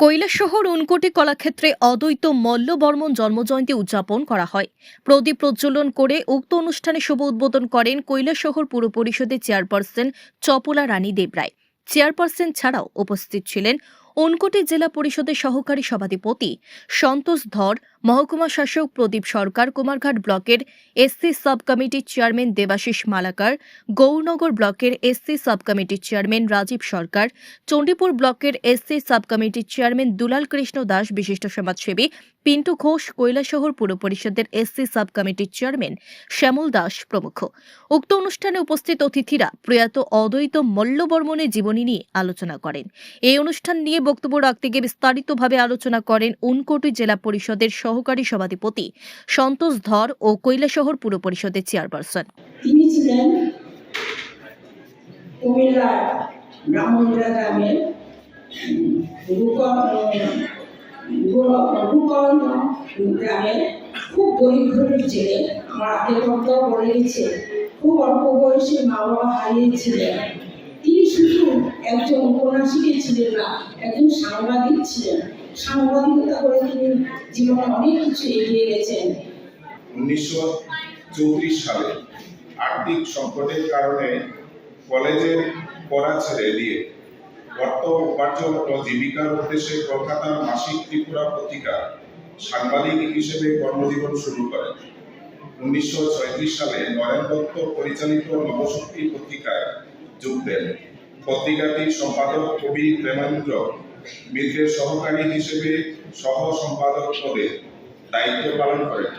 কৈলাসহর উনকোটি কলাক্ষেত্রে অদ্বৈত মল্লবর্মন জন্মজয়ন্তী উদযাপন করা হয়। প্রদীপ প্রজ্বলন করে উক্ত অনুষ্ঠানে শুভ উদ্বোধন করেন কৈলাসহর পুর পরিষদের চেয়ারপারসন চপলা রানী দেবরায়। চেয়ারপারসন ছাড়াও উপস্থিত ছিলেন উনকোটি জেলা পরিষদের সহকারী সভাধিপতি সন্তোষ ধর মহকুমা শাসক প্রদীপ সরকার কুমারঘাট ব্লকের এসসি সাব কমিটির চেয়ারম্যান দেবাশিস মালাকার, গৌরনগর ব্লকের এসসি সাব কমিটির চেয়ারম্যান রাজীব সরকার, চণ্ডীপুর ব্লকের এসসি সাব কমিটির চেয়ারম্যান দুলাল কৃষ্ণ দাস, বিশিষ্ট সমাজসেবী পিন্টু ঘোষ, কৈলাসহর পুর পরিষদের এসসি সাব কমিটির চেয়ারম্যান শ্যামল দাস প্রমুখ। উক্ত অনুষ্ঠানে উপস্থিত অতিথিরা প্রয়াত অদ্বৈত মল্লবর্মনের জীবনী নিয়ে আলোচনা করেন। এই অনুষ্ঠান নিয়ে বক্তব্য রাখতে গিয়ে বিস্তারিতভাবে আলোচনা করেন উনকোটি জেলা পরিষদের সহকারী সভাধিপতি সন্তোষ ধর ও কৈলাসহর পুর পরিষদের চেয়ারপারসন। তিনি ছিলেন খুব অল্প শুধু একজন উপন্যাসিকই ছিলেন না, একজন সাংবাদিক ছিলেন। সাংবাদিকতা করে তিনি জীবনে অনেক কিছু এগিয়ে গেছেন। উনিশশো চৌত্রিশ সালে আর্থিক সংকটের কারণে কলেজের পড়া ছেড়ে দিয়ে অর্থ উপার্জন ও জীবিকার উদ্দেশ্যে কলকাতার মাসিক ত্রিপুরা পত্রিকা সাংবাদিক হিসেবে কর্মজীবন শুরু করেন। উনিশশো ছয়ত্রিশ সালে নরেন দত্ত পরিচালিত নবশক্তি পত্রিকায় যোগ দেন। পত্রিকাটির সম্পাদক কবি প্রেমেন্দ্র মিত্রের সহকারী হিসেবে সহ সম্পাদক পদে দায়িত্ব পালন করেন।